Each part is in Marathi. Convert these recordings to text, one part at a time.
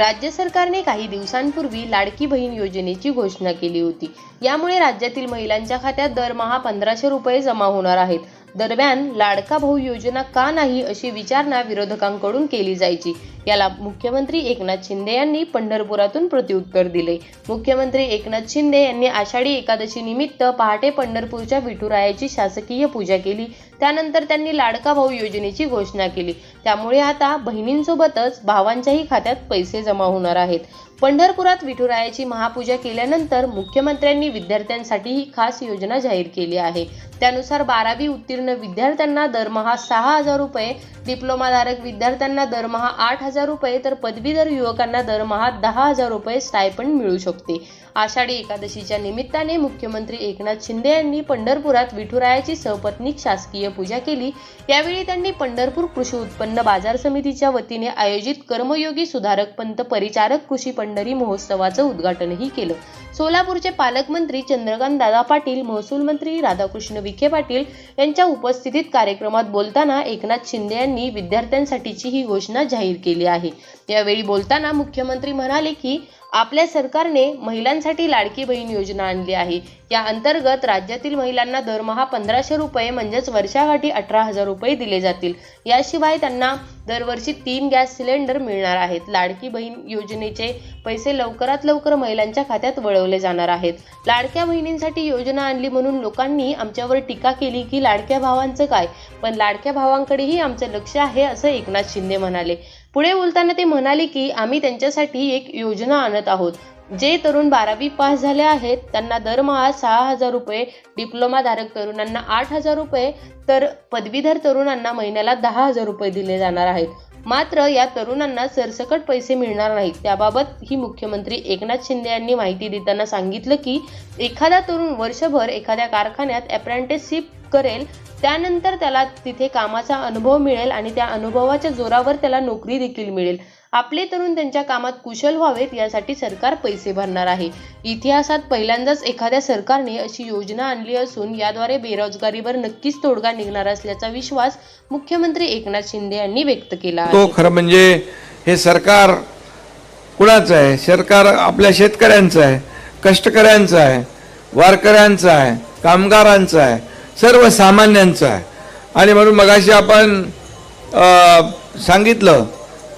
राज्य सरकारने काही दिवसांपूर्वी लाडकी बहीण योजनेची घोषणा केली होती. यामुळे राज्यातील महिलांच्या खात्यात दरमहा पंधराशे रुपये जमा होणार आहेत. दरम्यान लाडका भाऊ योजना का नाही अशी विचारणा विरोधकांकडून केली जायची. याला मुख्यमंत्री एकनाथ शिंदे यांनी पंढरपुरातून प्रत्युत्तर दिले. मुख्यमंत्री एकनाथ शिंदे यांनी आषाढी एकादशी निमित्त पहाटे पंढरपूरच्या विठुरायाची शासकीय पूजा केली. त्यानंतर त्यांनी लाडका भाऊ योजनेची घोषणा केली. त्यामुळे आता बहिणींसोबतच भावांच्याही खात्यात पैसे जमा होणार आहेत. पंढरपुरात विठुरायाची महापूजा केल्यानंतर मुख्यमंत्र्यांनी विद्यार्थ्यांसाठी ही खास योजना जाहीर केली आहे. त्यानुसार बारावी उत्तीर्ण विद्यार्थ्यांना दरमहा सहा हजार रुपये डिप्लोमाधारक विद्यार्थ्यांना दरमहा आठ हजार रुपये तर पदवीधर युवकांना दरमहा दहा हजार रुपये स्टायपंड मिळू शकते. आषाढी एकादशीच्या निमित्ताने मुख्यमंत्री एकनाथ शिंदे यांनी पंढरपुरात विठुरायाची सपत्नीक शासकीय पूजा केली. यावेळी त्यांनी पंढरपूर कृषी उत्पन्न बाजार समितीच्या वतीने आयोजित कर्मयोगी सुधारक पंत परिचारक कृषी पंढरी महोत्सवाचं उद्घाटनही केलं. सोलापूरचे पालकमंत्री चंद्रकांत दादा पाटील महसूल मंत्री राधाकृष्ण विखे पाटील यांच्या उपस्थितीत कार्यक्रमात बोलताना एकनाथ शिंदे यांनी विद्यार्थ्यांसाठीची ही घोषणा जाहीर केली आहे. यावेळी बोलताना मुख्यमंत्री म्हणाले की आपल्या सरकारने महिलांसाठी लाडकी बहीण योजना आणली आहे. या अंतर्गत राज्यातील महिलांना दरमहा पंधराशे रुपये म्हणजेच वर्षाकाठी अठरा हजार रुपये दिले जातील. याशिवाय त्यांना दरवर्षी तीन गॅस सिलेंडर मिळणार आहेत. लाडकी बहीण योजनेचे पैसे लवकरात लवकर महिलांच्या खात्यात वळवले जाणार आहेत. लाडक्या बहिणींसाठी योजना आणली म्हणून लोकांनी आमच्यावर टीका केली की लाडक्या भावांचं काय? पण लाडक्या भावांकडेही आमचं लक्ष आहे असं एकनाथ शिंदे म्हणाले. पुढे बोलताना ते म्हणाले की आम्ही त्यांच्यासाठी एक योजना आणत आहोत. जे तरुण बारावी पास झाले आहेत त्यांना दरमहा सहा हजार रुपये डिप्लोमाधारक तरुणांना आठ हजार रुपये तर पदवीधर तरुणांना महिन्याला दहा हजार रुपये दिले जाणार आहेत. मात्र या तरुणांना सरसकट पैसे मिळणार नाहीत. त्याबाबत ही मुख्यमंत्री एकनाथ शिंदे यांनी माहिती देताना सांगितलं की एखादा तरुण वर्षभर एखाद्या कारखान्यात अप्रेंटिसशिप करेल त्यानंतर त्याला तिथे कामाचा अनुभव मिळेल आणि त्या अनुभवाच्या जोरावर त्याला नोकरी देखील मिळेल. आपले तरुण त्यांच्या कामात कुशल व्हावेत यासाठी सरकार पैसे भरणार आहे. इतिहासात पहिल्यांदाच एखाद्या सरकारने अशी योजना आणली असून याद्वारे बेरोजगारीवर नक्कीच तोडगा निघणार असल्याचा विश्वास मुख्यमंत्री एकनाथ शिंदे यांनी व्यक्त केला तो खरं म्हणजे हे सरकार कुणाचं आहे? सरकार आपल्या शेतकऱ्यांचं आहे कष्टकऱ्यांचं आहे वारकऱ्यांचं आहे कामगारांचं आहे सर्वसामान्यांचं आहे. आणि म्हणून मगाशी आपण सांगितलं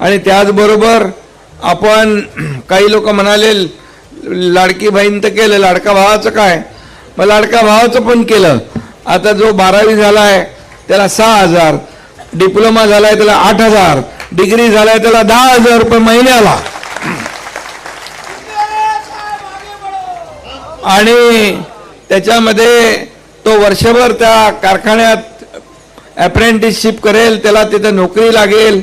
आणि त्याचबरोबर आपण काही लोक म्हणाले लाडकी बहीण तर केलं लाडका भावाचं काय? मग लाडका भावाचं पण केलं. आता जो बारावी झाला आहे त्याला सहा हजार. डिप्लोमा झालाय त्याला आठ हजार. डिग्री झालाय त्याला दहा हजार रुपये महिन्याला. आणि त्याच्यामध्ये तो वर्षभर त्या कारखान्यात अप्रेंटिसशिप करेल त्याला तिथं नोकरी लागेल.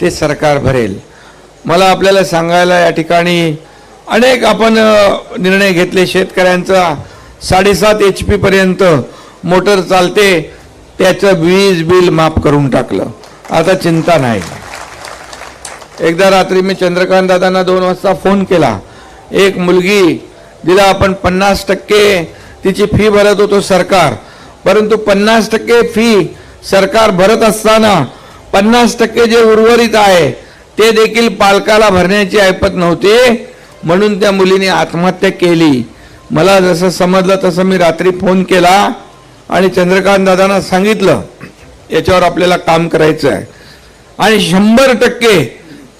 ते सरकार भरेल. मला आपल्याला सांगायला या ठिकाणी अनेक आपण निर्णय घेतले. शेतकऱ्यांचा साडेसात एच पीपर्यंत मोटर चालते. त्याचं वीज बिल माफ करून टाकलं. आता चिंता नाही. एकदा रात्री मी चंद्रकांत दादांना दोन वाजता फोन केला. एक मुलगी जिला आपण पन्नास टक्के तिची फी भरत होतो सरकार. परंतु पन्नास टक्के फी सरकार भरत असताना पन्नास टक्के जे उर्वरित आहे ते देखील पालकाला भरण्याची ऐपत नव्हती. म्हणून त्या मुलीने आत्महत्या केली. मला जसं समजलं तसं मी रात्री फोन केला आणि चंद्रकांत दादांना सांगितलं याच्यावर आपल्याला काम करायचं आहे आणि शंभर टक्के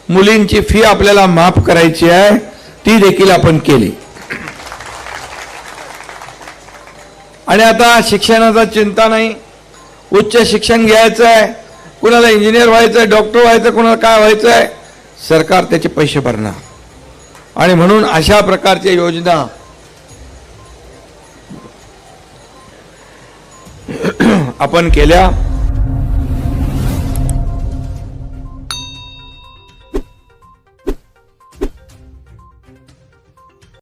मुलींची फी आपल्याला माफ करायची आहे ती देखील आपण केली. आणि आता शिक्षणाचा चिंता नाही. उच्च शिक्षण घ्यायचं आहे कुणाला इंजिनियर व्हायचं आहे डॉक्टर व्हायचं कुणाला काय व्हायचं आहे सरकार त्याचे पैसे भरणार. आणि म्हणून अशा प्रकारच्या योजना आपण केल्या.